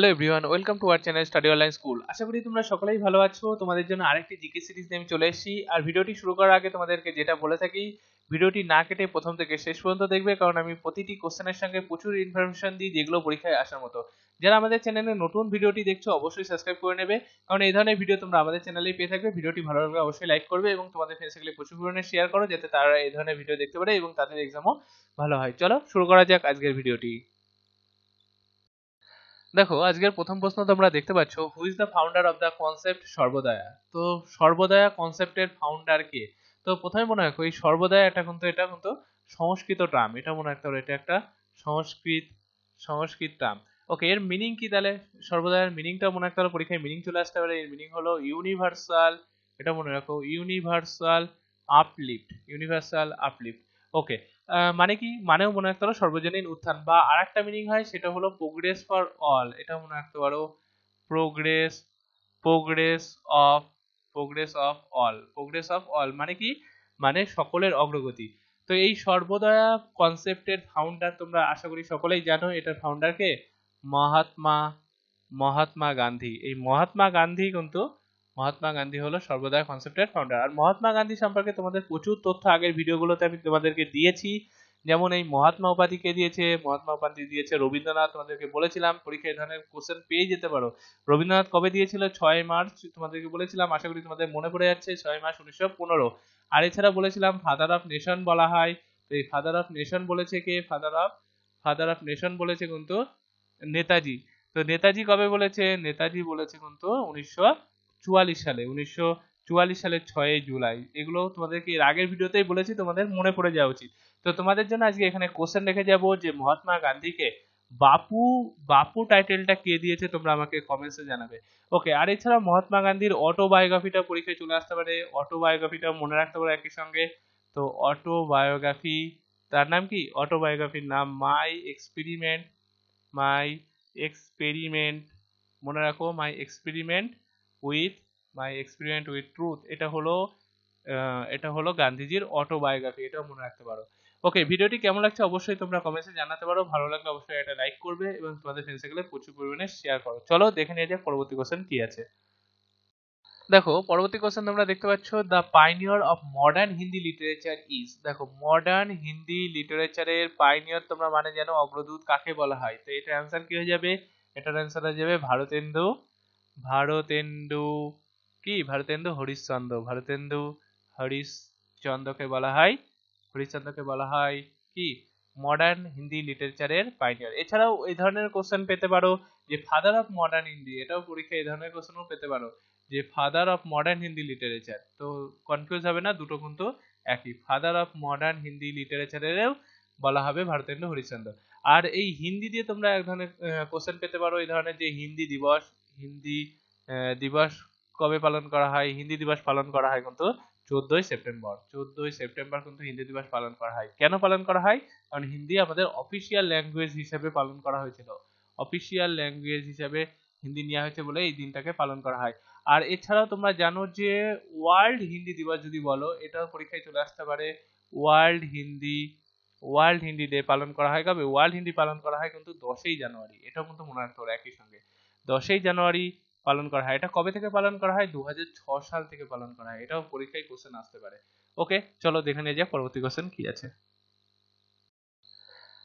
Hello everyone welcome to our channel study online school আশা করি তোমরা সকলেই ভালো আছো। তোমাদের জন্য আরেকটি জিকে সিরিজ নিয়ে আমি চলে এসেছি। আর ভিডিওটি শুরু করার আগে তোমাদেরকে যেটা বলে থাকি, ভিডিওটি না কেটে প্রথম থেকে শেষ পর্যন্ত দেখবে, কারণ আমি প্রতিটি কোশ্চেনের সঙ্গে প্রচুর ইনফরমেশন দিই যেগুলো পরীক্ষায় আসার মতো। যারা আমাদের চ্যানেলে নতুন ভিডিওটি দেখছ, অবশ্যই সাবস্ক্রাইব করে নেবে। কারণ এই ধরনের ভিডিও তোমরা আমাদের চ্যানেলেই পেয়ে থাকবে। ভিডিওটি ভালো লাগলে অবশ্যই লাইক করবে এবং তোমাদের ফ্রেন্ডসগুলি প্রচুর পরিমাণে শেয়ার করো, যাতে তারা এই ধরনের ভিডিও দেখতে পারে এবং তাদের এক্সামও ভালো হয়। চলো, শুরু করা যাক আজকের ভিডিওটি দেখো, আজকের প্রথম প্রশ্ন তোমরা দেখতে পাচ্ছ who is the founder of the concept Sarvodaya? তো সর্বদয়া কনসেপ্টের ফাউন্ডার কে? তো প্রথমে মনে রাখো, এই সর্বদয়া এটা কিন্তু এটা কিন্তু সংস্কৃত টার্ম এটা মনে রাখতে হবে, এটা একটা সংস্কৃত সংস্কৃত টার্ম ওকে এর মিনিং কি তাহলে? সর্বদয়ার মিনিংটা মনে রাখতে পরীক্ষায় মিনিং চলে আসতে পারে, এর মিনিং হলো ইউনিভার্সাল এটা মনে রাখো universal uplift universal uplift okay মানে কি? মানেও মনে রাখতে পারো সর্বজনীন উত্থান। বা আরেকটা মিনিং হয়, সেটা হলো প্রোগ্রেস ফর অল এটা মনে রাখতে পারো progress progress of progress of all progress of all মানে কি? মানে সকলের অগ্রগতি। তো এই সর্বদয়া কনসেপ্টের ফাউন্ডার তোমরা আশা করি সকলেই জানো এটার ফাউন্ডারকে মহাত্মা মহাত্মা গান্ধী। এই মহাত্মা গান্ধী কিন্তু মহাত্মা গান্ধী হলো সর্বদা কনসেপ্টের ফাউন্ডার আর মহাত্মা গান্ধী সম্পর্কে তোমাদের প্রচুর তথ্য আগের ভিডিওগুলোতে আমি তোমাদেরকে দিয়েছি। যেমন এই মহাত্মা উপাধি কে দিয়েছে, মহাত্মা উপাধি দিয়েছে রবীন্দ্রনাথ, তোমাদেরকে বলেছিলাম পরীক্ষায় ধরনের কোশ্চেন পেয়ে যেতে পারো। রবীন্দ্রনাথ কবে দিয়েছিল? ছয় মার্চ, তোমাদেরকে বলেছিলাম, আশা করি তোমাদের মনে পড়ে যাচ্ছে, ছয় মার্চ উনিশশো পনেরো। আর এছাড়া বলেছিলাম ফাদার অফ নেশন বলা হয়। তো এই ফাদার অফ নেশন বলেছে কে? Father of father of nation বলেছে কিন্তু নেতাজি। তো নেতাজি কবে বলেছে? নেতাজি বলেছে কিন্তু উনিশশো চুয়াল্লিশ সালে, উনিশশো চুয়াল্লিশ সালের ছয় জুলাই। এগুলো তোমাদেরকে এর আগের ভিডিওতেই বলেছি, তোমাদের মনে পড়ে যাওয়া উচিত। তো তোমাদের জন্য আজকে এখানে কোশ্চেন রেখে যাব যে মহাত্মা গান্ধীকে বাপু বাপু টাইটেলটা কে দিয়েছে তোমরা আমাকে কমেন্টসে জানাবে। ওকে আর এছাড়া মহাত্মা গান্ধীর অটোবায়োগ্রাফিটা পরীক্ষায় চলে আসতে পারে। অটোবায়োগ্রাফিটা মনে রাখতে পারো একই সঙ্গে। তো অটোবায়োগ্রাফি তার নাম কি? অটোবায়োগ্রাফির নাম মাই এক্সপেরিমেন্ট মাই এক্সপেরিমেন্ট মনে রাখো my experiment with my experiment with truth এটা হলো এটা হলো গান্ধীজির অটোবায়োগ্রাফি এটাও মনে রাখতে পারো। ওকে ভিডিওটি কেমন লাগছে অবশ্যই তোমরা কমেন্টসে জানাতে পারো। ভালো লাগলে অবশ্যই এটা লাইক করবে এবং তোমাদের ফ্রেন্ডসগুলো প্রচুর পরিমাণে শেয়ার করো। চলো, দেখে নিয়ে যাক পরবর্তী কোশ্চেন কি আছে। দেখো, পরবর্তী কোশ্চেন তোমরা দেখতে পাচ্ছ the pioneer of modern Hindi literature is দেখো মডার্ন হিন্দি লিটারেচারের পাইনিয়র তোমরা মানে জানো অগ্রদূত কাকে বলা হয়? তো এটার অ্যান্সার কি হয়ে যাবে? এটার অ্যান্সার হয়ে যাবে ভারতেন্দু ভারতেন্দু, কি? ভারতেন্দু হরিশ্চন্দ্র, ভারতেন্দু হরিশ্চন্দ্রকে বলা হয়, হরিশ্চন্দ্রকে বলা হয় কি? মডার্ন হিন্দি লিটারেচারের পাইনিয়ার এছাড়াও এই ধরনের কোশ্চেন পেতে পারো যে ফাদার অফ মডার্ন হিন্দি, এটাও পরীক্ষায় এই ধরনের কোশ্চেনও পেতে পারো যে father of modern Hindi literature তো কনফিউজ হবে না, দুটো কিন্তু একই। ফাদার অফ মডার্ন হিন্দি লিটারেচারেরও বলা হবে ভারতেন্দু হরিশ্চন্দ্র। আর এই হিন্দি দিয়ে তোমরা এক ধরনের কোশ্চেন পেতে পারো, এই ধরনের যে হিন্দি দিবস হিন্দি দিবস কবে পালন করা হয়? হিন্দি দিবস পালন করা হয় কিন্তু চোদ্দই সেপ্টেম্বর। চোদ্দই সেপ্টেম্বর কিন্তু হিন্দি দিবস পালন করা হয়। কেন পালন করা হয়? কারণ হিন্দি আমাদের অফিসিয়াল ল্যাঙ্গুয়েজ হিসেবে পালন করা হয়েছিল। অফিসিয়াল ল্যাঙ্গুয়েজ হিসেবে হিন্দি নেওয়া হয়েছে বলে এই দিনটাকে পালন করা হয়। আর এছাড়াও তোমরা জানো যে ওয়ার্ল্ড হিন্দি দিবস যদি বলো, এটাও পরীক্ষায় চলে আসতে পারে। World Hindi world Hindi day পালন করা হয়। কবে? ওয়ার্ল্ড হিন্দি পালন করা হয় কিন্তু দশই জানুয়ারি। এটাও কিন্তু মনে রাখতে হবে একই সঙ্গে। দশই জানুয়ারি পালন করা হয়। এটা কবে থেকে পালন করা হয়? দু সাল থেকে পালন করা হয়। এটাও পরীক্ষায় কোশ্চেন আসতে পারে। ওকে চলো দেখে নিয়ে যাক পরবর্তী কোশ্চেন কি আছে।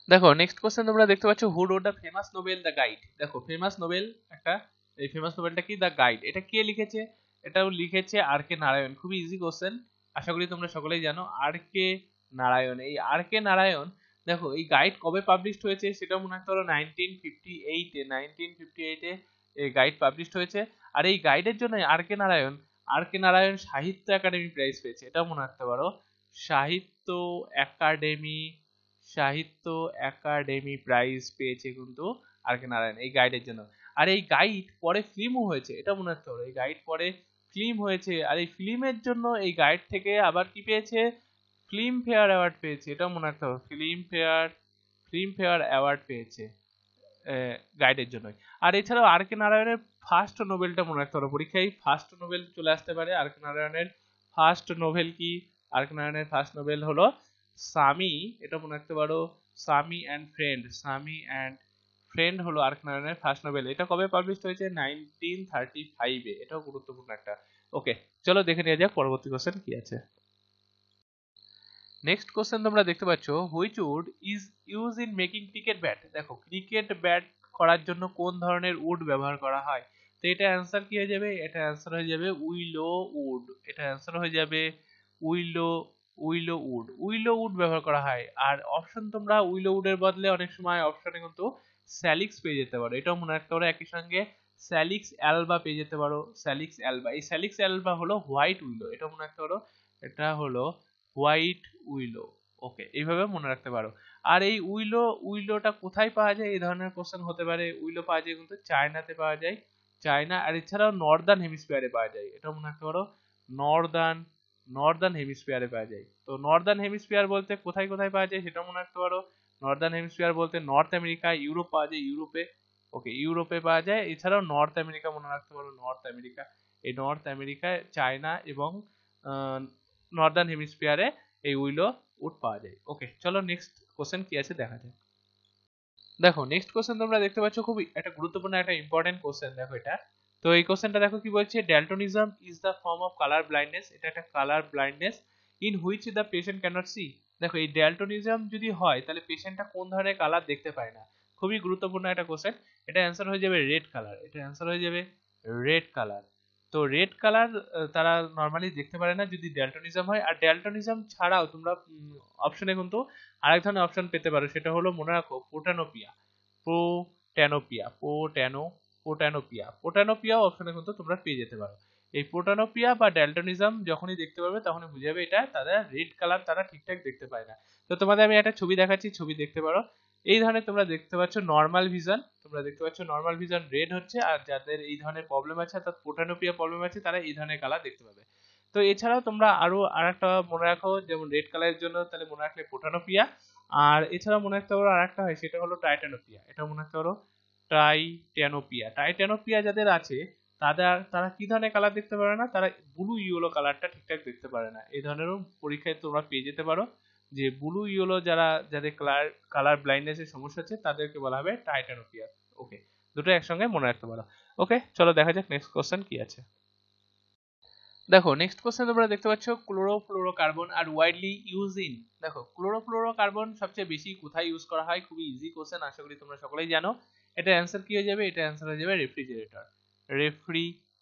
দেখো নেক্সট কোশ্চেন তোমরা দেখতে পাচ্ছ who wrote the famous novel the guide দেখো ফেমাস নোবেল একটা, এই ফেমাস নোবেলটা কি? দ্য গাইড এটা কে লিখেছে? এটাও লিখেছে আর কে নারায়ণ। খুবই ইজি কোশ্চেন আশা করি তোমরা সকলেই জানো, আর কে নারায়ণ। এই আর কে নারায়ণ দেখো, এই গাইড কবে পাবলিশড হয়েছে সেটা মনে রাখতে হলো নাইনটিন ফিফটি এইটে নাইনটিন ফিফটি এইটে এই গাইড পাবলিশড হয়েছে। আর এই গাইডের জন্য আর কে নারায়ণ আর কে নারায়ণ সাহিত্য একাডেমি প্রাইজ পেয়েছে, এটাও মনে রাখতে পারো। সাহিত্য একাডেমি সাহিত্য একাডেমি প্রাইজ পেয়েছে কিন্তু আর কে নারায়ণ এই গাইডের জন্য। আর এই গাইড পরে ফিল্মও হয়েছে এটা মনে রাখতে পারো। এই গাইড পরে ফিল্ম হয়েছে, আর এই ফিল্মের জন্য এই গাইড থেকে আবার কি পেয়েছে? ফিল্ম ফেয়ার অ্যাওয়ার্ড পেয়েছে, এটাও মনে রাখতে হবে। Filmfare Filmfare award পেয়েছে গাইডের জন্যই। আর এছাড়াও আর কে নারায়ণের ফার্স্ট নোবেলটা মনে রাখতে পারো পরীক্ষায় ফার্স্ট নোবেল চলে আসতে পারে আর কে নারায়ণের ফার্স্ট নোবেল কি? আর কে নারায়ণের ফার্স্ট নোবেল হলো সামি এটা মনে রাখতে পারো Swami and friend Swami and friend হলো আর্ক নারায়ণের ফার্স্ট নোবেল এটা কবে পাবলিশ হয়েছে? নাইনটিন থার্টি ফাইভে এটাও গুরুত্বপূর্ণ একটা। ওকে চলো দেখে নিয়ে যাক, পরবর্তী কোশ্চেন কি আছে? নেক্সট কোশ্চেন তোমরা দেখতে পাচ্ছ which wood is use in making cricket bat দেখো ক্রিকেট ব্যাট করার জন্য কোন ধরনের উড ব্যবহার করা হয়? তো এটা অ্যান্সার কি হয়ে যাবে? এটা অ্যান্সার হয়ে যাবে উইলো উড এটা অ্যান্সার হয়ে যাবে willow willow wood willow wood ব্যবহার করা হয়। আর অপশন তোমরা উইলো উডের বদলে অনেক সময় অপশনে কিন্তু স্যালিক্স পেয়ে যেতে পারো। এটাও মনে রাখতে পারো একই সঙ্গে স্যালিক্স অ্যালবা পেয়ে যেতে পারো। স্যালিক্স অ্যালবা এই স্যালিক্স অ্যালবা হলো হোয়াইট উইলো। এটা মনে রাখতে পারো, এটা হলো হোয়াইট উইলো। ওকে, এইভাবে মনে রাখতে পারো। আর এই উইলো, উইলোটা কোথায় পাওয়া যায়? এই ধরনের কোশ্চেন হতে পারে। উইলো পাওয়া যায় কিন্তু চায়নাতে পাওয়া যায়। চায়না, আর এছাড়াও নর্দার্ন হেমিস্ফিয়ারে পাওয়া যায়। এটা মনে রাখতে পারো। নর্দার্ন নর্দার্ন হেমিস্ফিয়ারে পাওয়া যায়। তো নর্দার্ন হেমিস্ফিয়ার বলতে কোথায় কোথায় পাওয়া যায় সেটা মনে রাখতে পারো। নর্দার্ন হেমিস্ফিয়ার বলতে নর্থ আমেরিকা ইউরোপ পাওয়া যায় ইউরোপে ওকে ইউরোপে পাওয়া যায়। এছাড়াও নর্থ আমেরিকা মনে রাখতে পারো। নর্থ আমেরিকা এই নর্থ আমেরিকায় চায়না এবং নর্দার্ন হেমিস্ফিয়ারে এই উইলো উড পাওয়া যায়। ওকে চলো নেক্সট কোশ্চেন কি আছে দেখা যাক। দেখো নেক্সট কোশ্চেন তোমরা দেখতে পাচ্ছ খুবই একটা গুরুত্বপূর্ণ একটা ইম্পর্টেন্ট কোশ্চেন দেখো এটা। তো এই কোশ্চেনটা দেখো কি বলছে daltonism is the form of colour blindness এটা একটা colour blindness in which the patient can't see দেখো, এই ড্যালটনিজম যদি হয়, তাহলে পেশেন্টটা কোন ধরনের কালার দেখতে পায় না? খুবই গুরুত্বপূর্ণ একটা কোশ্চেন এটা অ্যান্সার হয়ে যাবে রেড কালার এটা অ্যান্সার হয়ে যাবে রেড কালার তো রেড কালার তারা নর্মালি দেখতে পারে না যদি ড্যালটনিজম হয়। আর ড্যালটনিজম ছাড়াও তোমরা অপশনে কিন্তু আরেক ধরনের অপশন পেতে পারো। সেটা হলো মনে রাখো পোটানোপিয়া প্রোট্যানোপিয়া পোট্যানো পোটানোপিয়া পোটানোপিয়া অপশনে কিন্তু তোমরা পেয়ে যেতে পারো। এই পোটানোপিয়া বা ড্যালটনিজম যখনই দেখতে পারবে তখনই বুঝে যাবে এটা তাদের রেড কালার তারা ঠিকঠাক দেখতে পায় না। তো তোমাদের আমি একটা ছবি দেখাচ্ছি, ছবি দেখতে পারো। এই ধরনের তোমরা দেখতে পাচ্ছ নর্মাল ভিজন তোমরা দেখতে পাচ্ছ নর্মাল ভিজন রেড হচ্ছে, আর যাদের এই ধরনের প্রবলেম আছে, অর্থাৎ পোটানোপিয়া প্রবলেম আছে, তারা এই ধরনের কালার দেখতে পাবে। তো এছাড়াও তোমরা আরও আরেকটা মনে রাখো, যেমন রেড কালারের জন্য তাহলে মনে রাখলে পোটানোপিয়া আর এছাড়া মনে রাখতে পারো আরেকটা হয়, সেটা হলো টাইটানোপিয়া এটা মনে রাখতে পারো টাইটানোপিয়া টাইটানোপিয়া যাদের আছে, তাদের তারা কি ধরনের কালার দেখতে পারে না? তারা ব্লু ইয়েলো কালারটা ঠিকঠাক দেখতে পারে না। এই ধরনেরও পরীক্ষায় তোমরা পেয়ে যেতে পারো। যে ব্লু ইয়েলো যারা, যাদের কালার কালার ব্লাইন্ডনেসের সমস্যা আছে তাদেরকে বলা হবে টাইটানোপিয়া ওকে দুটো একসঙ্গে মনে রাখতে পারো। ওকে চলো দেখা যাক নেক্সট কোশ্চেন কি আছে। দেখো নেক্সট কোশ্চেন তোমরা দেখতে পাচ্ছ chlorofluorocarbon are widely use in দেখো ক্লোরোফ্লোরোকার্বন সবচেয়ে বেশি কোথায় ইউজ করা হয়? খুবই ইজি কোশ্চেন আশা করি তোমরা সকলেই জানো। এটা অ্যান্সার কি হয়ে যাবে? এটা অ্যান্সার হয়ে যাবে রেফ্রিজারেটর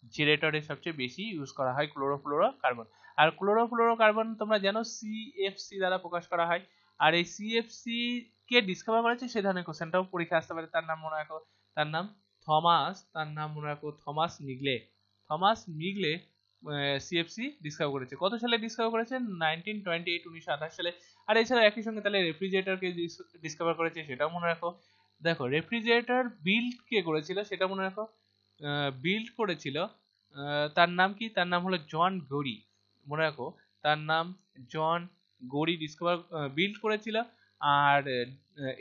রেফ্রিজারেটরে সবচেয়ে বেশি ইউজ করা হয় ক্লোরোফ্লোরো কার্বন আর ক্লোরোফ্লোরো কার্বন তোমরা জানো সিএফসি দ্বারা প্রকাশ করা হয়। আর এই সিএফসি কে ডিসকভার করেছে? সে ধরনের কোশ্চেনটাও পরীক্ষা আসতে পারে। তার নাম মনে রাখো, তার নাম থমাস, তার নাম মনে রাখো Thomas Midgley. Thomas Midgley CFC discover করেছে। কত সালে ডিসকভার করেছে? নাইনটিন টোয়েন্টি এইট উনিশশো আঠাশ সালে। আর এছাড়া একই সঙ্গে তাহলে রেফ্রিজারেটরকে ডিসকভার করেছে সেটাও মনে রাখো। দেখো রেফ্রিজারেটর বিল্ড কে করেছিল সেটা মনে রাখো। বিল্ড করেছিল। তার নাম কি? তার নাম হলো জন গড়ি মনে রাখো, তার নাম জন গড়ি ডিসকভার বিল্ড করেছিল। আর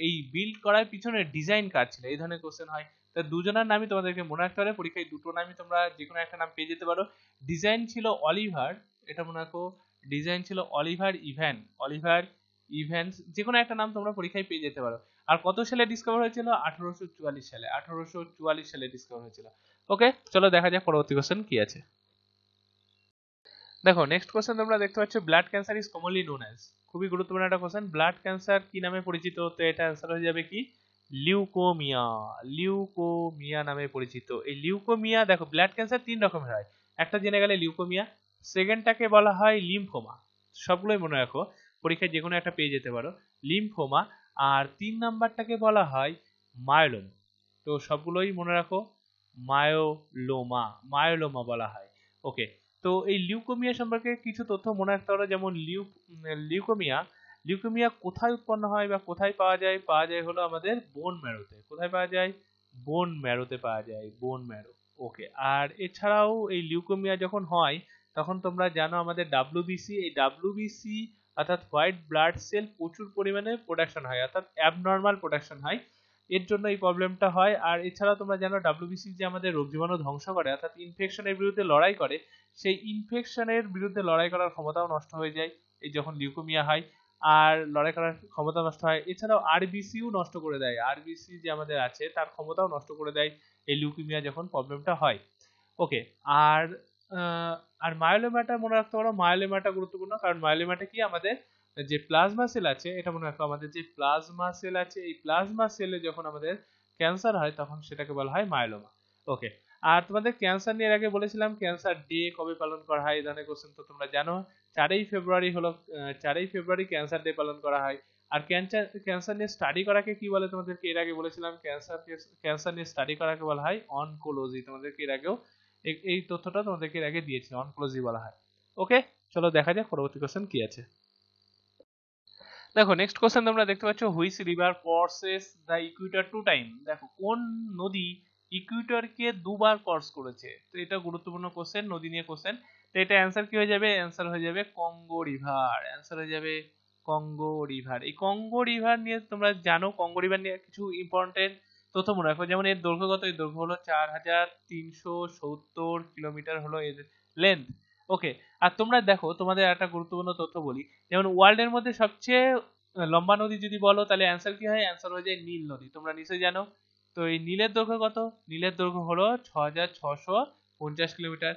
এই বিল্ড করার পিছনে ডিজাইন কার ছিল। এই ধরনের কোশ্চেন হয়। তা দুজনের নামই তোমাদেরকে মনে রাখতে পারে। পরীক্ষায় দুটো নামই তোমরা যে কোনো একটা নাম পেয়ে যেতে পারো। ডিজাইন ছিল অলিভার এটা মনে রাখো ডিজাইন ছিল অলিভার ইভ্যান অলিভার ইভ্যান্স যে কোনো একটা নাম তোমরা পরীক্ষায় পেয়ে যেতে পারো। আর কত সালে ডিসকভার হয়েছিল? আঠারোশো চুয়াল্লিশ সালে। আঠারোশো চুয়াল্লিশ সালে ডিসকভার হয়েছিল। ওকে চলো দেখা যাক পরবর্তী কোশ্চেন কি আছে। দেখো নেক্সট কোশ্চেন তোমরা দেখতে পাচ্ছ blood cancer is commonly known as খুবই গুরুত্বপূর্ণ একটা কোশ্চেন ব্লাড ক্যান্সার কি নামে পরিচিত? তো এটা অ্যান্সার হয়ে যাবে কি? লিউকোমিয়া লিউকোমিয়া নামে পরিচিত। এই লিউকোমিয়া দেখো ব্লাড ক্যান্সার তিন রকমের হয়। একটা জেনে গেলে লিউকোমিয়া সেকেন্ডটাকে বলা হয় লিম্ফোমা সবগুলোই মনে রাখো, পরীক্ষায় যে কোনো একটা পেয়ে যেতে পারো। লিম্ফোমা আর তিন নাম্বারটাকে বলা হয় মায়োলোমা তো সবগুলোই মনে রাখো মায়োলোমা মায়োলোমা বলা হয়। ওকে তো এই লিউকোমিয়া সম্পর্কে কিছু তথ্য মনে রাখতে হবে, যেমন লিউ লিউকোমিয়া লিউকোমিয়া কোথায় উৎপন্ন হয় বা কোথায় পাওয়া যায়? পাওয়া যায় হলো আমাদের বোন ম্যারোতে কোথায় পাওয়া যায়? বোন ম্যারোতে পাওয়া যায় বোন ম্যারো ওকে আর এছাড়াও এই লিউকোমিয়া যখন হয়, তখন তোমরা জানো আমাদের ডাব্লিউবিসি এই ডাব্লিউবিসি অর্থাৎ হোয়াইট ব্লাড সেল প্রচুর পরিমাণে প্রোডাকশন হয়, অর্থাৎ অ্যাবনর্মাল প্রোডাকশন হয়। এর জন্য এই প্রবলেমটা হয়। আর এছাড়া তোমরা জানো ডাব্লিউবিসি যে আমাদের রোগ জীবাণু ধ্বংস করে, অর্থাৎ ইনফেকশনের বিরুদ্ধে লড়াই করে, সেই ইনফেকশনের বিরুদ্ধে লড়াই করার ক্ষমতাও নষ্ট হয়ে যায়, এই যখন লিউকোমিয়া হয়। আর লড়াই করার ক্ষমতা নষ্ট হয়। এছাড়াও আরবিসিও নষ্ট করে দেয়। আরবিসি যে আমাদের আছে, তার ক্ষমতাও নষ্ট করে দেয়, এই লিউকিমিয়া যখন প্রবলেমটা হয়। ওকে আর আর মায়োলোমাটা মনে রাখতে পারো মায়োলোমাটা গুরুত্বপূর্ণ, কারণ মায়োলোমাটা কি আমাদের যে প্লাজমা সেল আছে, এটা মনে রাখো, আমাদের যে প্লাজমা সেল আছে, এই প্লাজমা সেলে যখন আমাদের ক্যান্সার হয়, তখন সেটাকে বলা হয় মায়োলোমা ওকে আর তোমাদের ক্যান্সার নিয়ে আগে বলেছিলাম ক্যান্সার ডে কবে পালন করা হয়, এই ধরনের কোশ্চেন তো তোমরা জানো। চারই ফেব্রুয়ারি হলো চারই ফেব্রুয়ারি ক্যান্সার ডে পালন করা হয়। আর ক্যান্সার ক্যান্সার নিয়ে স্টাডি করাকে কি বলে তোমাদেরকে? এর আগে বলেছিলাম ক্যান্সার ক্যান্সার নিয়ে স্টাডি করাকে বলা হয় অনকোলজি তোমাদেরকে এর আগেও এই তথ্যটা তোমাদেরকে আগে দিয়েছি অনকোলজি বলা হয়। ওকে চলো দেখা যাক পরবর্তী কোশ্চেন কি আছে। দেখো নেক্সট কোশ্চেন তোমরা দেখতে পাচ্ছ which river crosses the equator two time দেখো, কোন নদী ইকুইটরকে দুবার ক্রস করেছে? তো এটা গুরুত্বপূর্ণ কোশ্চেন নদী নিয়ে কোশ্চেন তো এটা অ্যান্সার কি হয়ে যাবে? অ্যান্সার হয়ে যাবে কঙ্গো রিভার অ্যান্সার হয়ে যাবে কঙ্গো রিভার এই কঙ্গো রিভার নিয়ে তোমরা জানো কঙ্গো রিভার নিয়ে কিছু ইম্পর্টেন্ট তথ্য মনে রাখো যেমন এর দৈর্ঘ্য কত? এর দৈর্ঘ্য হলো চার হাজার তিনশো সত্তর কিলোমিটার হলো এর লেন্থ ওকে আর তোমরা দেখো, তোমাদের একটা গুরুত্বপূর্ণ তথ্য বলি। যেমন ওয়ার্ল্ডের মধ্যে সবচেয়ে লম্বা নদী যদি বলো, তাহলে অ্যান্সার কি হয়? অ্যান্সার হয়ে যায় নীল নদী। তোমরা নিশ্চয়ই জানো। তো এই নীলের দৈর্ঘ্য কত? নীলের দৈর্ঘ্য হলো ছ হাজার ছশো পঞ্চাশ কিলোমিটার।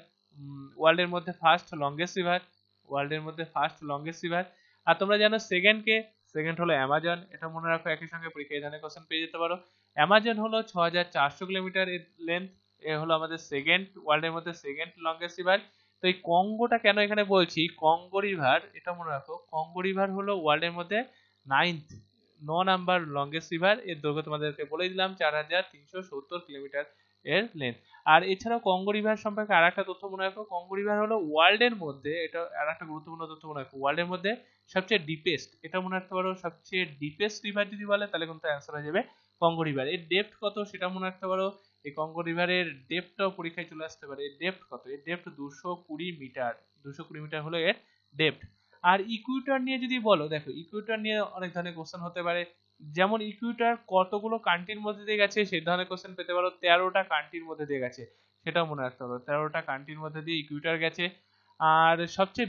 ওয়ার্ল্ডের মধ্যে ফার্স্ট লংগেস্ট রিভার ওয়ার্ল্ডের মধ্যে ফার্স্ট লংগেস্ট রিভার আর তোমরা জানো সেকেন্ড কে সেকেন্ড হলো অ্যামাজন এটা মনে রাখো একই সঙ্গে পরীক্ষা ধরনের কোশ্চেন পেয়ে যেতে পারো। অ্যামাজন হলো ছ হাজার চারশো কিলোমিটার এর লেন্থ এ হলো আমাদের সেকেন্ড ওয়ার্ল্ডের মধ্যে সেকেন্ড লংগেস্ট রিভার তো এই কঙ্গোটা কেন এখানে বলছি? কঙ্গো রিভার এটা মনে রাখো কঙ্গো রিভার হলো ওয়ার্ল্ডের মধ্যে নাইন্থ ন নাম্বার লংগেস্ট রিভার এর দৈর্ঘ্য তোমাদেরকে বলে দিলাম, চার হাজার তিনশো সত্তর কিলোমিটার এর লেন্থ আর এছাড়াও কঙ্গো রিভার সম্পর্কে আর একটা তথ্য মনে রাখো। কঙ্গো রিভার হলো ওয়ার্ল্ডের মধ্যে, এটা আর একটা গুরুত্বপূর্ণ তথ্য মনে রাখো ওয়ার্ল্ডের মধ্যে সবচেয়ে ডিপেস্ট এটা মনে রাখতে পারো সবচেয়ে ডিপেস্ট রিভার যদি বলে, তাহলে কিন্তু অ্যান্সার হয়ে যাবে কঙ্গো রিভার এর ডেপথ কত সেটা মনে রাখতে পারো, এই কঙ্গো রিভারের ডেপথটাও পরীক্ষায় চলে আসতে পারে। এর ডেপথ কত? এর ডেপথ দুশো কুড়ি মিটার, দুশো কুড়ি মিটার হলো এর ডেপথ আর ইকুইটার নিয়ে যদি বলো, দেখো ইকুইটার নিয়ে অনেক ধরনের কোশ্চেন হতে পারে। যেমন ইকুইটার কতগুলো কান্ট্রির মধ্যে দিয়ে গেছে, সেই ধরনের কোশ্চেন পেতে পারো। তেরোটা কান্ট্রির মধ্যে দিয়ে গেছে। সেটাও মনে রাখতে পারো তেরোটা কান্ট্রির মধ্যে দিয়ে ইকুইটার গেছে। আর সবচেয়ে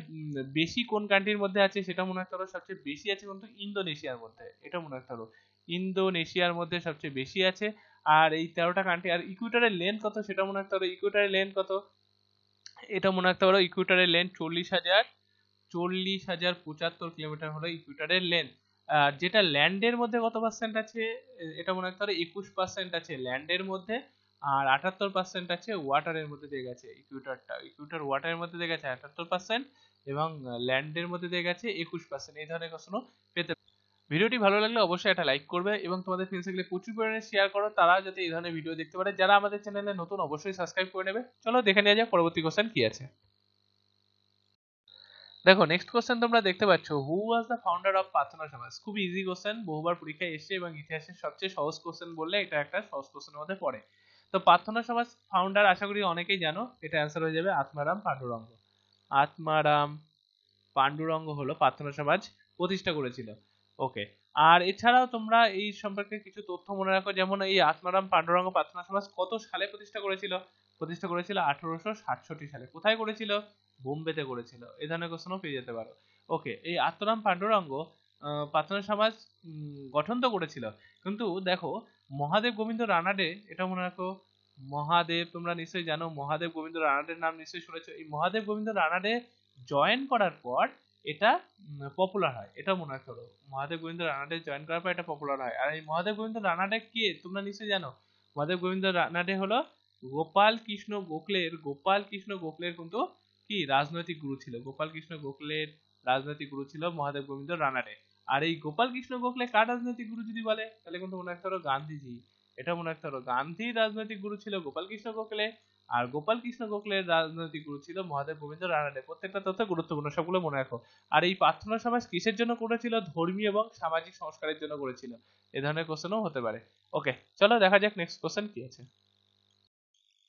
বেশি কোন কান্ট্রির মধ্যে আছে সেটা মনে রাখতে পারো সবচেয়ে বেশি আছে কিন্তু ইন্দোনেশিয়ার মধ্যে। এটা মনে রাখতে পারো ইন্দোনেশিয়ার মধ্যে সবচেয়ে বেশি আছে। আর এই তেরোটা কান্ট্রি আর ইকুইটারের লেন্থ কত সেটা মনে রাখতে পারো ইকুইটারের লেন্থ কত? এটা মনে রাখতে পারো ইকুইটারের লেন্থ চল্লিশ হাজার চল্লিশ হাজার পঁচাত্তর কিলোমিটার হলো ইকুইটারের লেন্থ যেটা ল্যান্ডের মধ্যে কত পার্সেন্ট আছে? এটা মনে রাখতে পারো একুশ পার্সেন্ট আছে ল্যান্ডের মধ্যে, আর আটাত্তর পার্সেন্ট আছে ওয়াটারের মধ্যে দিয়ে গেছে ইকুইটারটা ইকুইটার ওয়াটারের মধ্যে দিয়ে গেছে আটাত্তর পার্সেন্ট এবং ল্যান্ডের মধ্যে দিয়ে গেছে একুশ পার্সেন্ট এই ধরনের কোশ্চেনও পেতে ভিডিওটি ভালো লাগলে অবশ্যই একটা লাইক করবে এবং তোমাদের ফ্রেন্ডসগুলো প্রচুর পরিমাণে শেয়ার করো। তারা যাতে এই ধরনের ভিডিও দেখতে পারে। যারা আমাদের চ্যানেলে নতুন, অবশ্যই সাবস্ক্রাইব করে নেবে। চলো দেখে নেওয়া যাক পরবর্তী কোশ্চেন কি আছে। দেখো নেক্সট কোশ্চেন তোমরা দেখতে পাচ্ছ who was the founder of Prarthana Samaj? খুব ইজি কোশ্চেন বহুবার পরীক্ষায় এসেছে এবং ইতিহাসের সবচেয়ে সহজ কোশ্চেন বললে এটা একটা সহজ কোশ্চেনের মধ্যে পড়ে। তো প্রার্থনা সমাজ ফাউন্ডার আশা করি অনেকেই জানো, এটা অ্যান্সার হয়ে যাবে আত্মারাম পাণ্ডুরঙ্গ। আত্মারাম পাণ্ডুরঙ্গ হলো প্রার্থনা সমাজ প্রতিষ্ঠা করেছিল। ওকে আর এছাড়াও তোমরা এই সম্পর্কে কিছু তথ্য মনে রাখো, যেমন এই আত্মারাম পাণ্ডুরঙ্গ প্রার্থনা সমাজ কত সালে প্রতিষ্ঠা করেছিল? প্রতিষ্ঠা করেছিল আঠারোশো সাতষট্টি সালে। কোথায় করেছিল? বোম্বেতে করেছিল। এ ধরনের কোশ্চেনও পেয়ে যেতে পারো। ওকে এই আত্মরাম পাণ্ডুরঙ্গ প্রার্থনা সমাজ গঠন তো করেছিল। কিন্তু দেখো, মহাদেব গোবিন্দ রানাডে, এটা মনে রাখো, মহাদেব তোমরা নিশ্চয়ই জানো, মহাদেব গোবিন্দ রানাডের নাম নিশ্চয়ই শুনেছো। এই মহাদেব গোবিন্দ রানাডে জয়েন করার পর এটা পপুলার হয়। এটা মনে রাখতে মহাদেব গোবিন্দ রানাডে জয়েন করার পর এটা পপুলার হয়। আর এই মহাদেব গোবিন্দ রানাডে কে? তোমরা নিশ্চয়ই জানো। মহাদেব গোবিন্দ রানাডে হলো গোপাল কৃষ্ণ গোখলের, গোপাল কৃষ্ণ গোখলের কিন্তু কি রাজনৈতিক গুরু ছিল? গোপাল কৃষ্ণ গোখলের রাজনৈতিক গুরু ছিল মহাদেব গোবিন্দ রানাডে। আর এই গোপাল কৃষ্ণ গোখলে কার রাজনৈতিক গুরু যদি বলে, তাহলে কিন্তু মনে রাখতে পারো গান্ধীজি। এটা মনে রাখতে পারো গান্ধীর রাজনৈতিক গুরু ছিল গোপাল কৃষ্ণ গোখলে, আর গোপাল কৃষ্ণ গোখলের রাজনৈতিক গুরু ছিল মহাদেব গোবিন্দ রানাডে। প্রত্যেকটা তথ্য গুরুত্বপূর্ণ, সবগুলো মনে রাখো। আর এই প্রার্থনা সমাজ কিসের জন্য করেছিল? ধর্মীয় এবং সামাজিক সংস্কারের জন্য করেছিল। এ ধরনের কোশ্চেনও হতে পারে। ওকে চলো দেখা যাক নেক্সট কোশ্চেন কি আছে।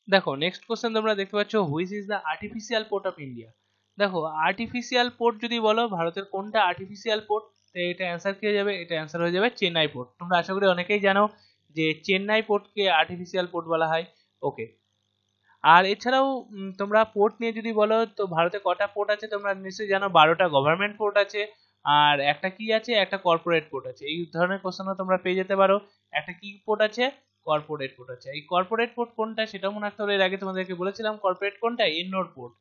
দেখো নেক্সট কোশ্চেন তোমরা দেখতে পাচ্ছ which is the artificial port of India দেখো আর্টিফিশিয়াল পোর্ট যদি বলো, ভারতের কোনটা আর্টিফিশিয়াল পোর্ট এটা অ্যান্সার কি হয়ে যাবে? এটা অ্যান্সার হয়ে যাবে চেন্নাই পোর্ট তোমরা আশা করি অনেকেই জানো যে চেন্নাই পোর্টকে আর্টিফিশিয়াল পোর্ট বলা হয়। ওকে আর এছাড়াও তোমরা পোর্ট নিয়ে যদি বলো, তো ভারতে কটা পোর্ট আছে? তোমরা নিশ্চয়ই জানো, বারোটা গভর্নমেন্ট পোর্ট আছে, আর একটা কি আছে? একটা কর্পোরেট পোর্ট আছে। এই ধরনের কোশ্চেনও তোমরা পেয়ে যেতে পারো। একটা কি পোর্ট আছে? কর্পোরেট পোর্ট আছে এই কর্পোরেট পোর্ট কোনটা সেটা মনে রাখতে হবে। এর আগে তোমাদেরকে বলেছিলাম কর্পোরেট কোনটা এননোর পোর্ট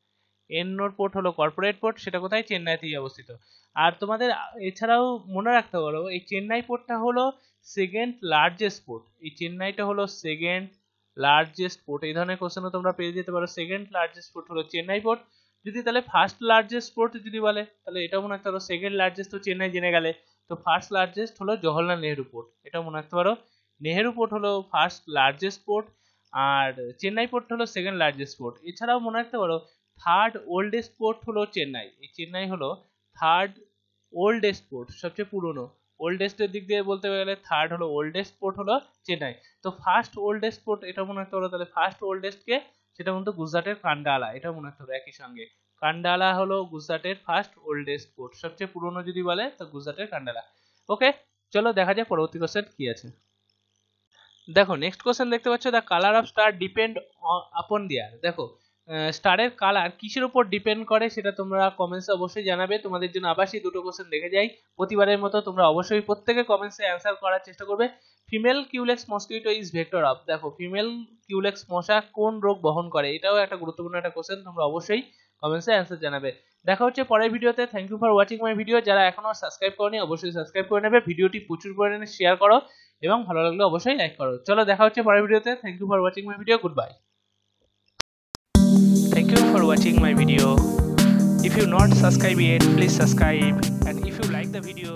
এননোর পোর্ট হলো কর্পোরেট পোর্ট সেটা কোথায়? চেন্নাইতেই অবস্থিত। আর তোমাদের এছাড়াও মনে রাখতে পারো এই চেন্নাই পোর্টটা হলো সেকেন্ড লার্জেস্ট পোর্ট এই চেন্নাইটা হলো সেকেন্ড লার্জেস্ট পোর্ট এই ধরনের কোশ্চেনও তোমরা পেয়ে যেতে পারো। সেকেন্ড লার্জেস্ট পোর্ট হলো চেন্নাই পোর্ট যদি তাহলে ফার্স্ট লার্জেস্ট পোর্ট যদি বলে, তাহলে এটাও মনে রাখতে পারো। সেকেন্ড লার্জেস্ট তো চেন্নাই জেনে গেলে। তো ফার্স্ট লার্জেস্ট হলো জওহরলাল নেহেরু পোর্ট এটাও মনে রাখতে পারো। নেহেরু পোর্ট হলো ফার্স্ট লার্জেস্ট পোর্ট আর চেন্নাই পোর্ট হলো সেকেন্ড লার্জেস্ট পোর্ট এছাড়াও মনে রাখতে পারো থার্ড ওল্ডেস্ট পোর্ট হলো চেন্নাই। এই চেন্নাই হলো থার্ড ওল্ডেস্ট পোর্ট সবচেয়ে পুরনো। ওল্ডেস্টের দিক দিয়ে বলতে গেলে থার্ড হলো ওল্ডেস্ট পোর্ট হলো চেন্নাই। তো ফার্স্ট ওল্ডেস্ট পোর্ট এটা মনে রাখতে পারো তাহলে ফার্স্ট ওল্ডেস্টকে সেটা কিন্তু গুজরাটের কান্ডালা এটা মনে রাখতে হবে একই সঙ্গে। কান্ডালা হলো গুজরাটের ফার্স্ট ওল্ডেস্ট পোর্ট সবচেয়ে পুরনো যদি বলে, তো গুজরাটের কান্ডালা। ওকে চলো দেখা যাক পরবর্তী কোশ্চেন কি আছে। দেখো নেক্সট কোশ্চেন দেখতে পাচ্ছ the colour of star depend upon their দেখো স্টারের কালার কিসের উপর ডিপেন্ড করে সেটা তোমরা কমেন্টসে অবশ্যই জানাবে। তোমাদের জন্য আবার সেই দুটো কোশ্চেন দেখে যাই। প্রতিবারের মতো তোমরা অবশ্যই প্রত্যেকে কমেন্টসে অ্যান্সার করার চেষ্টা করবে। Female Culex mosquito is vector of দেখো ফিমেল কিউলেক্স মশা কোন রোগ বহন করে? এটাও একটা গুরুত্বপূর্ণ একটা কোশ্চেন তোমরা অবশ্যই কমেন্টসে অ্যান্সার জানাবে। দেখা হচ্ছে পরের ভিডিওতে। Thank you for watching my video যারা এখনও সাবস্ক্রাইব করনি, অবশ্যই সাবস্ক্রাইব করে নেবে। ভিডিওটি প্রচুর পরিমাণে শেয়ার করো। এবং ভালো লাগলে অবশ্যই লাইক করো। চলো, দেখা হচ্ছে পরের ভিডিওতে। Thank you for watching my video good bye thank you for watching my video if you not subscribe it please subscribe and if you like the video